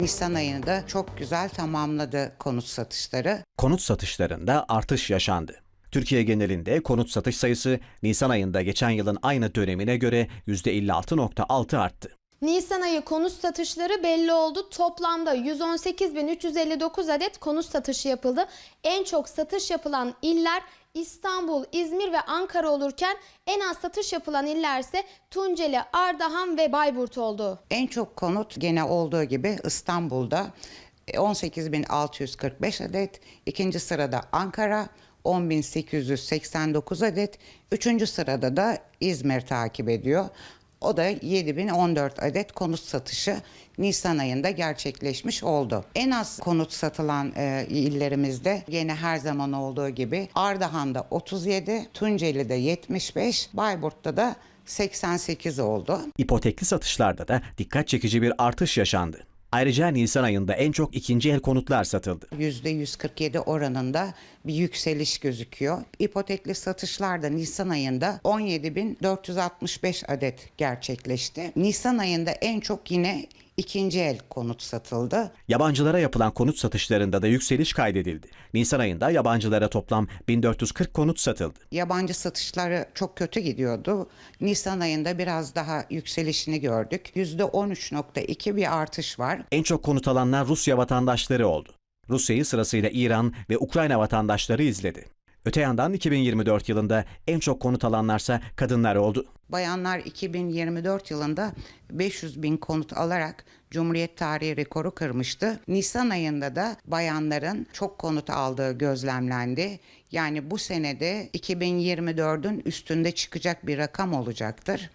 Nisan ayında çok güzel tamamladı konut satışları. Konut satışlarında artış yaşandı. Türkiye genelinde konut satış sayısı Nisan ayında geçen yılın aynı dönemine göre %56.6 arttı. Nisan ayı konut satışları belli oldu. Toplamda 118.359 adet konut satışı yapıldı. En çok satış yapılan iller İstanbul, İzmir ve Ankara olurken en az satış yapılan iller ise Tunceli, Ardahan ve Bayburt oldu. En çok konut gene olduğu gibi İstanbul'da e, 18.645 adet. İkinci sırada Ankara 10.889 adet. Üçüncü sırada da İzmir takip ediyor. O da 7014 adet konut satışı Nisan ayında gerçekleşmiş oldu. En az konut satılan e, illerimizde yine her zaman olduğu gibi Ardahan'da 37, Tunceli'de 75, Bayburt'ta da 88 oldu. İpotekli satışlarda da dikkat çekici bir artış yaşandı. Ayrıca Nisan ayında en çok ikinci el konutlar satıldı. %147 oranında bir yükseliş gözüküyor. İpotekli satışlarda Nisan ayında 17.465 adet gerçekleşti. Nisan ayında en çok yine ikinci el konut satıldı. Yabancılara yapılan konut satışlarında da yükseliş kaydedildi. Nisan ayında yabancılara toplam 1440 konut satıldı. Yabancı satışları çok kötü gidiyordu. Nisan ayında biraz daha yükselişini gördük. %13.2 bir artış var. En çok konut alanlar Rusya vatandaşları oldu. Rusya'yı sırasıyla İran ve Ukrayna vatandaşları izledi. Öte yandan 2024 yılında en çok konut alanlarsa kadınlar oldu. Bayanlar 2024 yılında 500 bin konut alarak Cumhuriyet tarihi rekoru kırmıştı. Nisan ayında da bayanların çok konut aldığı gözlemlendi. Yani bu senede 2024'ün üstünde çıkacak bir rakam olacaktır.